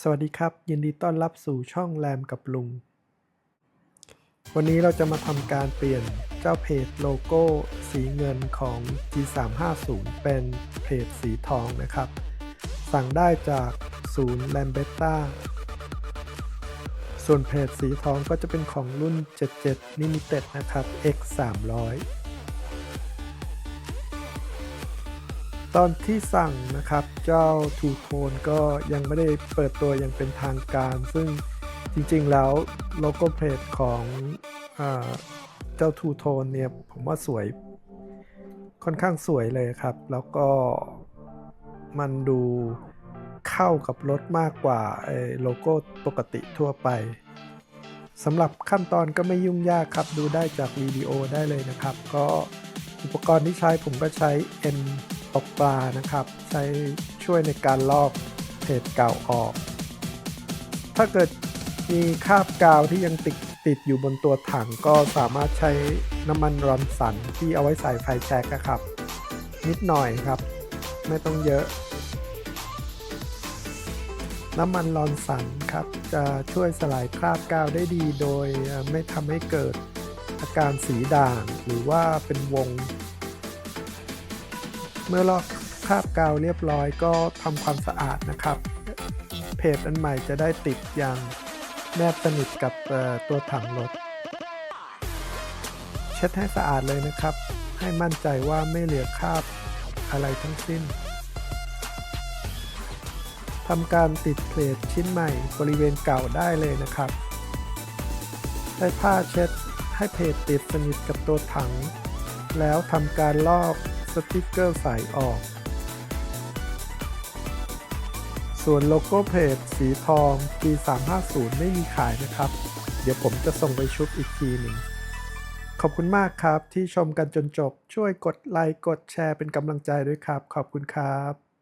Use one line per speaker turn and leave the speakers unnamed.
สวัสดีครับ ยินดีต้อนรับสู่ช่องแรมกับลุง วันนี้เราจะมาทำการเปลี่ยนเจ้าเพจโลโก้สีเงินของ G350 เป็นเพจสีทองนะครับ สั่งได้จากศูนย์แรมเบต้าส่วนเพจสีทองก็จะเป็นของรุ่น 77 Limited นะครับ X300 ตอนที่สั่งนะครับเจ้าทูโทนก็ยังไม่ได้เปิดตัวอย่างเป็นทางการ ซึ่งจริงๆแล้วโลโก้เพจของอเจ้าทูโทนเนี่ยผมว่าสวยค่อนข้างสวยเลยครับ แล้วก็มันดูเข้ากับรถมากกว่าไอโลโก้ปกติทั่วไปสำหรับขั้นตอนก็ไม่ยุ่งยากครับ ดูได้จากวิดีโอได้เลยนะครับ ก็อุปกรณ์ที่ใช้ผมก็ใช้ N ตกปลานะครับใช้ช่วยในการลอกเพจเก่าออก ถ้าเกิดมีคราบกาวที่ยังติดติดอยู่บนตัวถังก็สามารถใช้น้ำมันรอนสันที่เอาไว้ใส่ไฟแช็กอะครับ นิดหน่อยครับ ไม่ต้องเยอะ น้ำมันรอนสันครับ จะช่วยสลายคราบกาวได้ดีโดยไม่ทำให้เกิดอาการสีด่างหรือว่าเป็นวง เมื่อลอกคราบกาวเรียบร้อยก็ทำความสะอาดนะครับ เพจอันใหม่จะได้ติดอย่างแนบสนิทกับตัวถังรถ เช็ดให้สะอาดเลยนะครับ ให้มั่นใจว่าไม่เหลือคราบอะไรทั้งสิ้นทำการติดเพลทชิ้นใหม่บริเวณเก่าได้เลยนะครับ ใช้ผ้าเช็ดให้เพจติดสนิทกับตัวถัง แล้วทำการลอก สติกเกอร์ใสออก ส่วนโลโก้เพจสีทองปี 350 ไม่มีขายนะครับ เดี๋ยวผมจะส่งไปชุบอีกทีหนึ่ง ขอบคุณมากครับที่ชมกันจนจบ ช่วยกดไลค์กดแชร์เป็นกำลังใจด้วยครับ ขอบคุณครับ